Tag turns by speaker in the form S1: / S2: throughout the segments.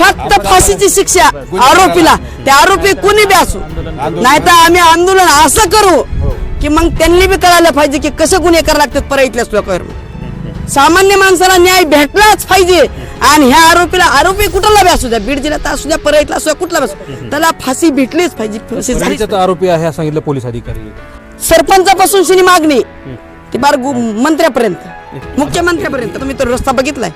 S1: फक्त फाशीची शिक्षा आरोपीला. ते आरोपी कुणी बी असो. नाही तर आम्ही आंदोलन असं करू की मग त्यांनी बी कळायला पाहिजे की कसं गुन्हे करायला लागतात परळीतल्याच लोकांवर सामान्य माणसाला न्याय भेटलाच पाहिजे. आणि ह्या आरोपीला आरोपी कुठला बी असू द्या. बीड जिल्ह्यात असू द्या परळीतला असू द्या कुठला बी असू त्याला फाशी भेटलीच पाहिजे. फाशी झालीच
S2: परळीचा तो आरोपी आहे सांगितलं पोलीस अधिकारी.
S1: सरपंचापासून शिनी मागणी ती बार गु- मंत्र्यापर्यंत. मुख्यमंत्र्यापर्यंत. तुम्ही तो रस्ता बघितलाय.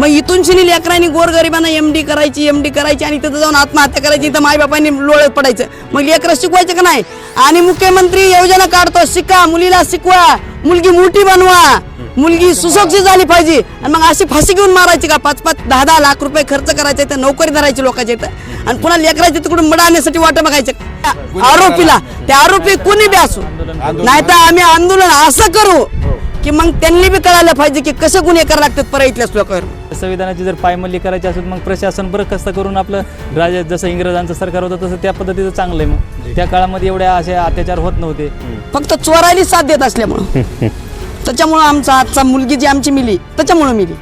S1: मग इथून शिनी लेकरांनी गोरगरिबांना एम डी करायची एम डी करायची आणि तिथं जाऊन आत्महत्या करायची तर माईबापांनी लोळत पडायचं. मग लेकरं शिकवायचं का नाही? आणि मुख्यमंत्री योजना काढतो शिका मुलीला शिकवा मुलगी मोठी बनवा मुलगी सुसक्षित झाली पाहिजे. आणि मग अशी फाशी घेऊन मारायची का? पाच पाच दहा दहा लाख रुपये खर्च करायचे तर नोकरी धरायची लोकांच्या इथं. आणि पुन्हा लेकराच्या तिकडून मडा आणण्यासाठी वाट बघायचं? आरोपीला त्या आरोपी कुणी बी असू. नाही तर आम्ही आंदोलन असं करू. की मग त्यांनी बी कळायला पाहिजे की कसं गुन्हे करायला लागतात परळीतल्याच लोकांवर.
S3: संविधानाची जर पायमल्ली करायची असेल मग प्रशासन बरखास्त करून आपलं राजा जसं इंग्रजांचं सरकार होतं तसं त्या पद्धतीचं चांगलं आहे मग त्या काळामध्ये एवढे असे अत्याचार होत नव्हते.
S1: फक्त चोरायला साथ देत असल्यामुळं. त्याच्यामुळं आमचा आजचा मुलगी जी आमची मिली त्याच्यामुळं मिली.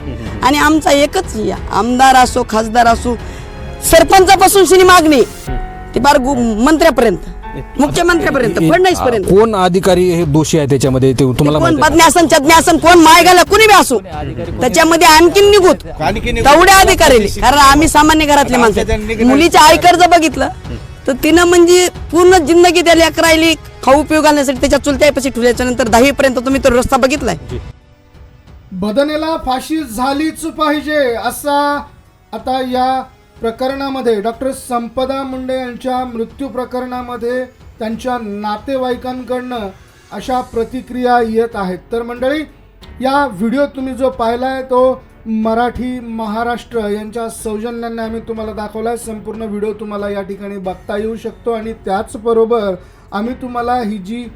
S1: आणि आमचा एकच या आमदार असो खासदार असो सरपंचापासून मागणी. ती बार गु- मंत्र्यापर्यंत. मुख्यमंत्र्यापर्यंत फडणवीस पर्यंत.
S2: कोण अधिकारी हे दोषी आहे त्याच्यामध्ये? ते तुम्हाला
S1: कोण
S2: माहिती आहे?
S1: बदन्यासन चदन्यासन कोण मायगाला कुणी बी असो? त्याच्यामध्ये आणखीन निघूत. तेवढे अधिकारी कारण आम्ही सामान्य घरातले माणसं मुलीच्या आई कर्ज बघितलं तर तिनं म्हणजे पूर्ण जिंदगी त्याला अकरायली खाऊ पिऊ घालण्यासाठी त्याच्या चुलत्या पैसे ठेवल्याच्या नंतर दहावी पर्यंत तुम्ही तो रस्ता बघितलाय?
S4: बदनेला फाशी झालीच पाहिजे असा आता या प्रकरणामध्ये डॉक्टर संपदा मुंडे यांच्या मृत्यू प्रकरणामध्ये त्यांच्या नातेवाईकांकडनं अशा प्रतिक्रिया येत आहेत. तर मंडळी या व्हिडिओ तुम्ही जो पाहिला आहे तो मराठी महाराष्ट्र यांच्या सौजन्याने आम्ही तुम्हाला दाखवला आहे संपूर्ण व्हिडिओ तुम्हाला या ठिकाणी बघता येऊ शकतो आणि त्याचबरोबर आम्ही तुम्हाला ही जी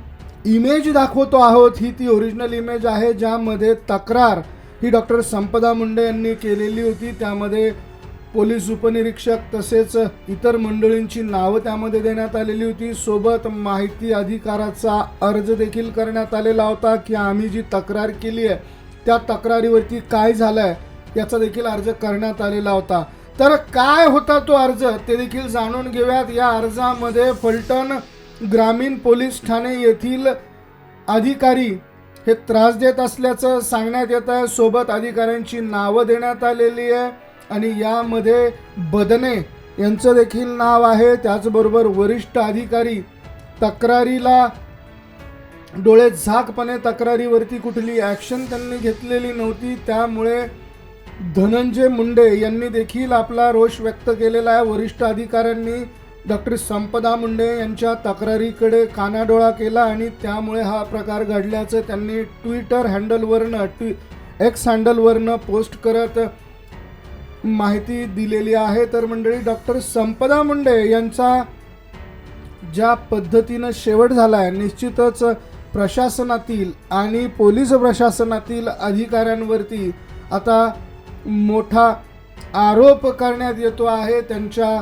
S4: इमेज दाखवतो आहोत ही ती ओरिजिनल इमेज आहे ज्यामध्ये तक्रार ही डॉक्टर संपदा मुंडे यांनी केलेली होती. त्यामध्ये पोलीस उपनिरीक्षक तसेच इतर मंडळींची नावं त्यामध्ये देण्यात आलेली होती. सोबत माहिती अधिकाराचा अर्ज देखील करण्यात आलेला होता की आम्ही जी तक्रार केली आहे त्या तक्रारीवरती काय झालं आहे याचा देखील अर्ज करण्यात आलेला होता. तर काय होता तो अर्ज ते देखील जाणून घेऊयात. या अर्जामध्ये फलटण ग्रामीण पोलीस ठाणे येथील अधिकारी हे त्रास देत असल्याचं सांगण्यात येत आहे. सोबत अधिकाऱ्यांची नावं देण्यात आलेली आहे. आणि यामध्ये बदने यांचं देखील नाव आहे. त्याचबरोबर वरिष्ठ अधिकारी तक्रारीला डोळे झाकपणे तक्रारीवरती कुठली ॲक्शन त्यांनी घेतलेली नव्हती. त्यामुळे धनंजय मुंडे यांनी देखील आपला रोष व्यक्त केलेला आहे. वरिष्ठ अधिकाऱ्यांनी डॉक्टर संपदा मुंडे यांच्या तक्रारीकडे कानाडोळा केला आणि त्यामुळे हा प्रकार घडल्याचं त्यांनी ट्विटर हँडलवरनं ट्वि एक्स हँडलवरनं पोस्ट करत माहिती दिलेली आहे. तर मंडळी डॉक्टर संपदा मुंडे यांचा ज्या पद्धतीनं शेवट झाला आहे निश्चितच प्रशासनातील आणि पोलीस प्रशासनातील अधिकाऱ्यांवरती आता मोठा आरोप करण्यात येतो आहे. त्यांच्या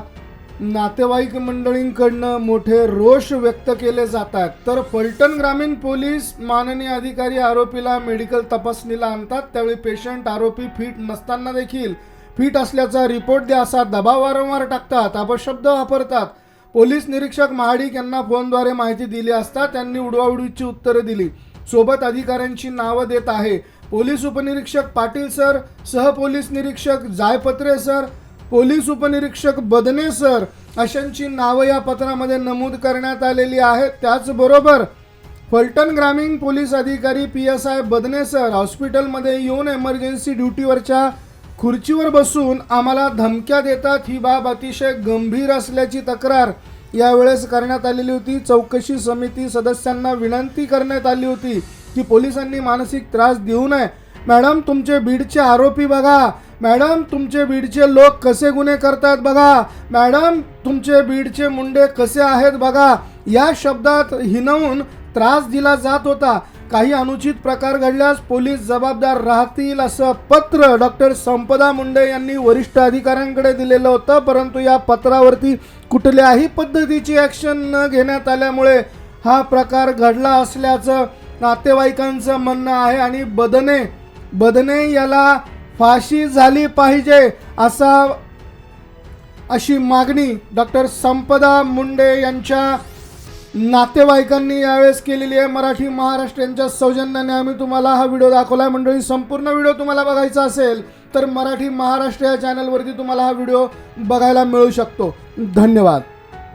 S4: नातेवाईक मंडळींकडनं मोठे रोष व्यक्त केले जातात. तर फलटण ग्रामीण पोलीस माननीय अधिकारी आरोपीला मेडिकल तपासणीला आणतात. त्यावेळी पेशंट आरोपी फिट नसताना देखील फिट असल्याचा रिपोर्ट द्या असा दबाव वारंवार टाकतात अपशब्द वापरतात. पोलीस निरीक्षक महाडिक यांना फोनद्वारे माहिती दिली असता त्यांनी उडवाउडीची उत्तरे दिली. सोबत अधिकाऱ्यांची नावं देत आहे. पोलीस उपनिरीक्षक पाटील सर सहपोलीस निरीक्षक जायपत्रे सर पोलीस उपनिरीक्षक बदने सर अशांची नावं या पत्रामध्ये नमूद करण्यात आलेली आहेत. त्याचबरोबर फलटण ग्रामीण पोलीस अधिकारी P S I Badne sir हॉस्पिटलमध्ये येऊन एमर्जन्सी ड्युटीवरच्या खुर्चीवर बसून आम्हाला धमक्या देतात ही बाब अतिशय गंभीर असल्याची तक्रार यावेळेस करण्यात आलेली होती. चौकशी समिती सदस्यांना विनंती करण्यात आली होती की पोलिसांनी मानसिक त्रास देऊ नये. मॅडम तुमचे बीडचे आरोपी बघा. मॅडम तुमचे बीडचे लोक कसे गुन्हे करतात बघा. मॅडम तुमचे बीडचे मुंडे कसे आहेत बघा. या शब्दात हिनवून त्रास दिला जात होता. काही अनुचित प्रकार घडल्यास पोलीस जबाबदार राहतील असं पत्र डॉक्टर संपदा मुंडे यांनी वरिष्ठ अधिकाऱ्यांकडे दिलेलं होतं परंतु या पत्रावरती कुठल्याही पद्धतीची ॲक्शन न घेण्यात आल्यामुळे हा प्रकार घडला असल्याचं नातेवाईकांचं म्हणणं आहे आणि बदने बदने याला फाशी झाली पाहिजे असा अशी मागणी डॉक्टर संपदा मुंडे यांच्या नातेवाईकांनी यावेळेस केलेली आहे मराठी महाराष्ट्र यांच्या सौजन्याने. आम्ही तुम्हाला हा व्हिडिओ दाखवला आहे मंडळी. संपूर्ण व्हिडिओ तुम्हाला बघायचा असेल तर मराठी महाराष्ट्र या चॅनलवरती तुम्हाला हा व्हिडिओ बघायला मिळू शकतो. धन्यवाद.